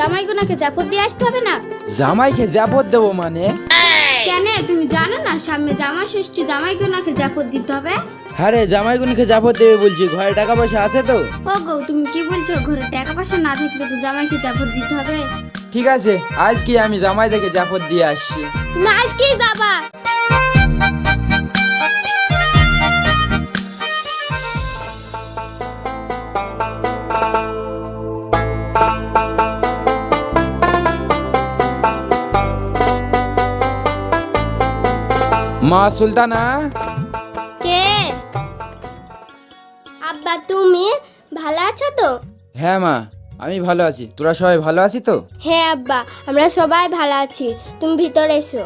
জামাই গুনাকে জাপত দিয়ে আসতে হবে না? জামাইকে জাপত দেবো মানে? কেন? তুমি জানো না সামনে জামা ষষ্ঠী জামাই গুনাকে জাপত দিতে হবে? আরে জামাইগুনিকে জাপত দেবে বলছি ঘরে টাকা পয়সা আছে তো? ও গো তুমি কি বলছো? ঘরে টাকা পয়সা না থাকলে তো জামাইকে জাপত দিতে হবে। ঠিক আছে আজকে আমি জামাই থেকে জাপত দিয়ে আসছি। তুমি আজকেই যাবা। মা সুলতানা? কে? আব্বা তুমি ভালো আছো তো? হ্যাঁ মা আমি ভালো আছি। তোরা সবাই ভালো আছি তো? হ্যাঁ আব্বা আমরা সবাই ভালো আছি। তুমি ভিতরে এসো।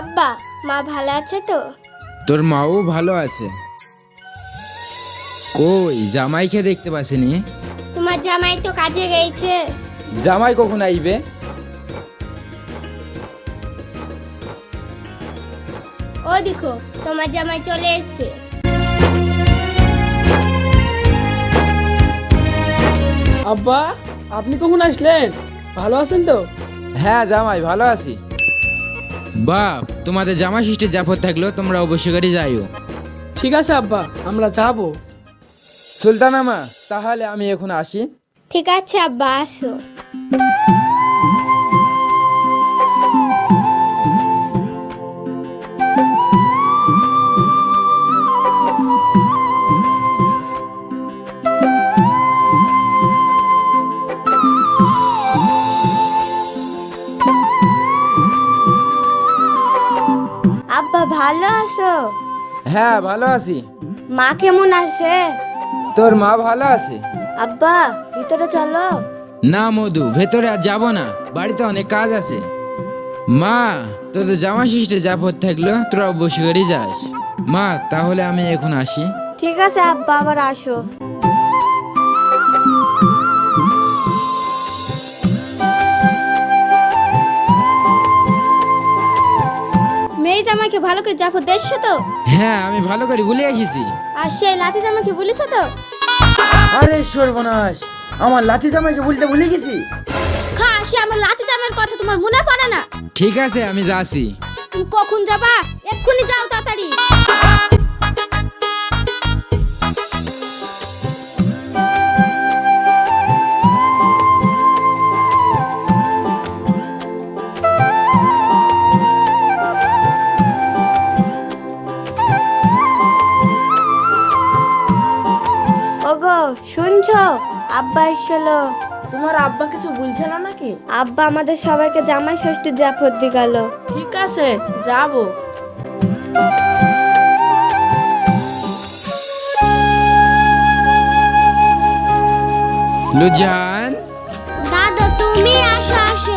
আব্বা মা ভালো আছে তো? তোর মাও ভালো আছে। কই জামাইকে দেখতে পাসনি তোমার জামাই তো কাজে গেছে। জামাই কখন আইবে? ও দেখো তোমার জামাই চলে এসেছে। আব্বা আপনি কখন আসলেন? ভালো আছেন তো? হ্যাঁ জামাই ভালো আছি। বাপ তোমাদের জামাই ষষ্ঠীর জাপত থাকল তোমরা অবশ্যই করে যাইও। ঠিক আছে আব্বা আমরা যাব। সুলতানা মা তাহলে আমি এখন আসি। ঠিক আছে আব্বা আসো। আব্বা ভালো আছো? হ্যাঁ ভালো আছি। মা কেমন আছে? তোর মা ভালো আছে? আব্বা ভিতরে চলো। না মধু ভেতরে আর যাব না। বাড়িতে অনেক কাজ আছে। মা তোর তো জামা শিষ্টে যা পর থাকল তোরা বসে করে যাস। মা তাহলে আমি এখন আসি। ঠিক আছে আব্বা আবার আসো। জামাইকে ভালো করে জাফর দেখছ তো? হ্যাঁ আমি ভালো করে ভুলে এসেছি। আর সেই লাঠি জামাইকে বলেছ তো? আরে সর্বনাশ আমার লাঠি জামাইকে বলতে ভুলে গেছি? খা সে আমার লাঠি জামাইয়ের কথা তোমার মনে পড়ে না? ঠিক আছে আমি যাচ্ছি। তুমি কখন যাবা? এক্ষুনি যাও তাড়াতাড়ি। শুনছো আব্বা এসেলো। তোমার আব্বা কিছু বলছে না নাকি? আব্বা আমাদের সবাইকে জামাই ষষ্ঠীর জাফর দি গেল। ঠিক আছে যাব। লুজান? দাদা তুমি আসো আসো।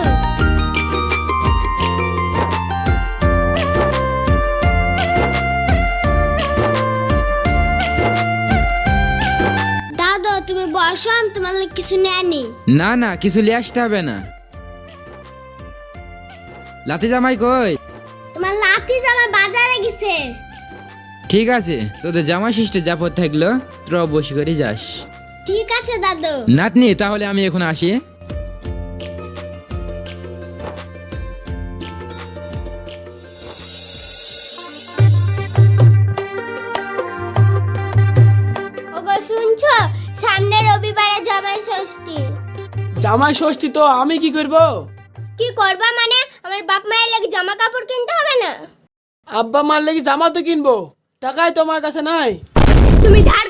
আমি তোমার লাগি কিছু আনি। না না কিছু নিয়ে আসতে হবে না। লাঠি জামাই কই? তোমার লাঠি জামা বাজারে গেছে। ঠিক আছে তোদের জামা ষষ্ঠীর জাপত থাকল তোরা বসে করে যাস। ঠিক আছে দাদু। নাতনি তাহলে আমি এখন আসি। সামনে রবিবারে জামাই ষষ্ঠী। জামাই ষষ্ঠী তো আমি কি করব? কি করবা মানে? আমার বাপ মায়ের লাগি জামা কাপড় কিনতে হবে না? আব্বা মার লাগি জামা তো কিনবো। টাকাই তোমার কাছে নাই। তুমি ধার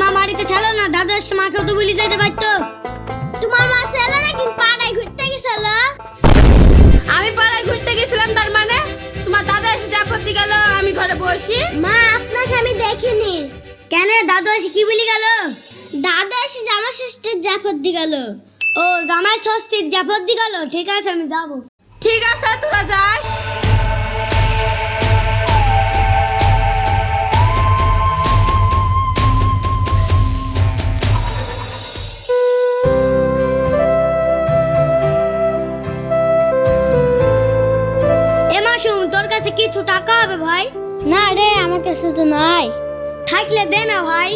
মা বাড়িতে ছিল না দাদার মাকেও তো বলি যাইতে পারতো। তোমার মা ছিল নাকি পাড়ায় ঘুরতে গেছিল? আমি পাড়ায় ঘুরতে গেছিলাম তার মানে? তোমার দাদা এসে আপত্তি গেল আমি ঘরে বসি। মা আপনাকে আমি দেখিনি। কেন? দাদু এসে কি বলি গেল? দাদু এসে জামা ষষ্ঠীর জাফর দি গেল। ও জামাই ষষ্ঠীর জাফর দি গেল? ঠিক আছে আমি যাব। ঠিক আছে তোরা যাস। কাছে টাকা হবে ভাই? না রে আমার কাছে তো নাই। থাকলে দে না ভাই।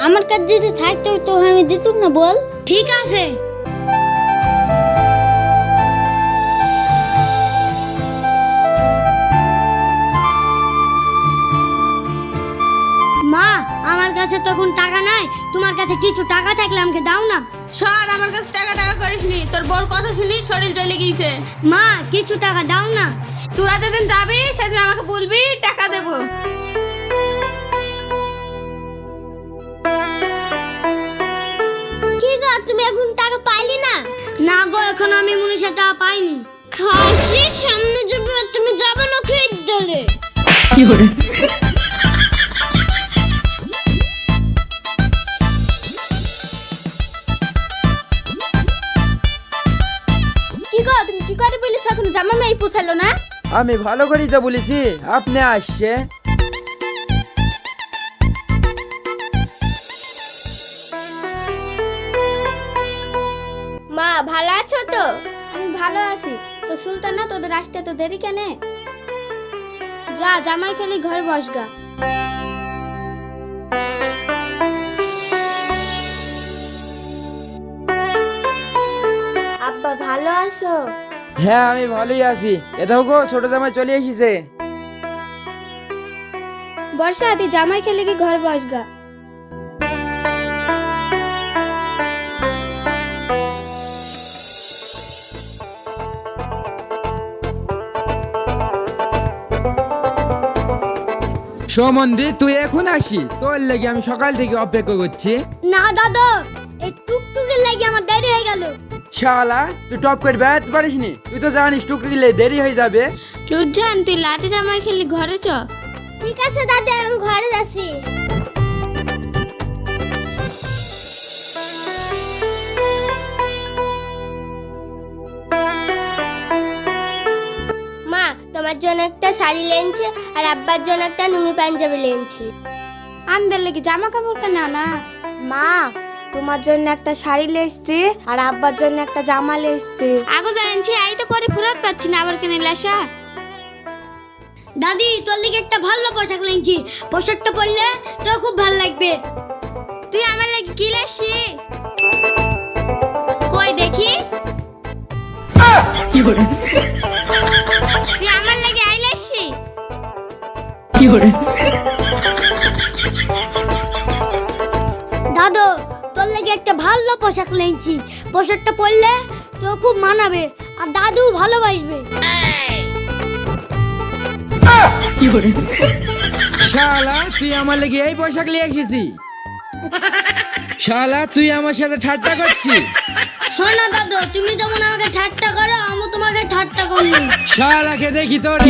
আমার কাছে যদি থাকতো তো আমি দিতুম না বল। ঠিক আছে। আমার কাছে তখন টাকা নাই তোমার কাছে কিছু টাকা থাকলে আমাকে দাও না। সর আমার কাছে টাকা টাকা করিস নি তোর বউর কথা শুনি শরীর জ্বলে গিয়েছে। মা কিছু টাকা দাও না। তোরা যেদিন যাবি সেদিন আমাকে বলবি টাকা দেবো। কি গো তুমি এখন টাকা পাইলি না? না গো এখন আমি মনীষা টাকা পাইনি। খাসির সামনে যাবে তুমি যাবে না খেয়ে দলে। কি এখন জামা মেয়ে পোষালো না? আমি ভালো করেই তো বলেছি আপনি আসছে। মা ভালো আছো তো? আমি ভালো আছি। তো সুলতানা তোদের আসতে তো দেরি কেনে? যা জামাই খেলি ঘর বসগা। ভালো আছো? হ্যাঁ আমি ভালোই আছি। এটা গো ছোট জামাই চলে এসেছে। বর্ষা তুই জামাই খেলে কি ঘর বসগা? সমন্ধি তুই এখন আসি তোর লেগে আমি সকাল থেকে অপেক্ষা করছি। না দাদা এই টুকটুকের লাগি আমার দেরি হয়ে গেল। শালা তুই টপ করে বেড়াতে পারিস নি? তুই তো জানিস টুকরি গেলে দেরি হয়ে যাবে। লুজ্জান তুই লাতে জামাই খেলি ঘরে চ। ঠিক আছে দাদু আমি ঘরে যাচ্ছি। মা তোমার জন্য একটা শাড়ি লেনছে আর আব্বার জন্য একটা নুঙ্গি পাঞ্জাবি লেনছি। আমাদের লেগে জামা কাপড় কেনা না মা তোমার জন্য একটা শাড়ি লেসছি আর আব্বার জন্য একটা জামা লেসছি আগো জানছি আই তো পরে ফেরত পাচ্ছি না আবার কিনে লেসা দাদি তোর লিগে একটা ভালো পোশাক লেনছি পোশাকটা পরলে তোর খুব ভালো লাগবে। তুই আমার লাগে কি লেসি কই দেখি? তুই আমার লাগে আই লেসি দাদু লাগে একটা ভালো পোশাক লেনছি। পোশাকটা পরলে তো খুব মানাবে আর দাদু ভালোবাসবে। শালা তুই আমার লেগে এই পোশাক নিয়ে এসেছি শালা তুই আমার সাথে ঠাট্টা করছিস? শোনো দাদু তুমি যেমন আমাকে ঠাট্টা করো আমি তোমাকে ঠাট্টা করলি শালাকে দেখি তোর।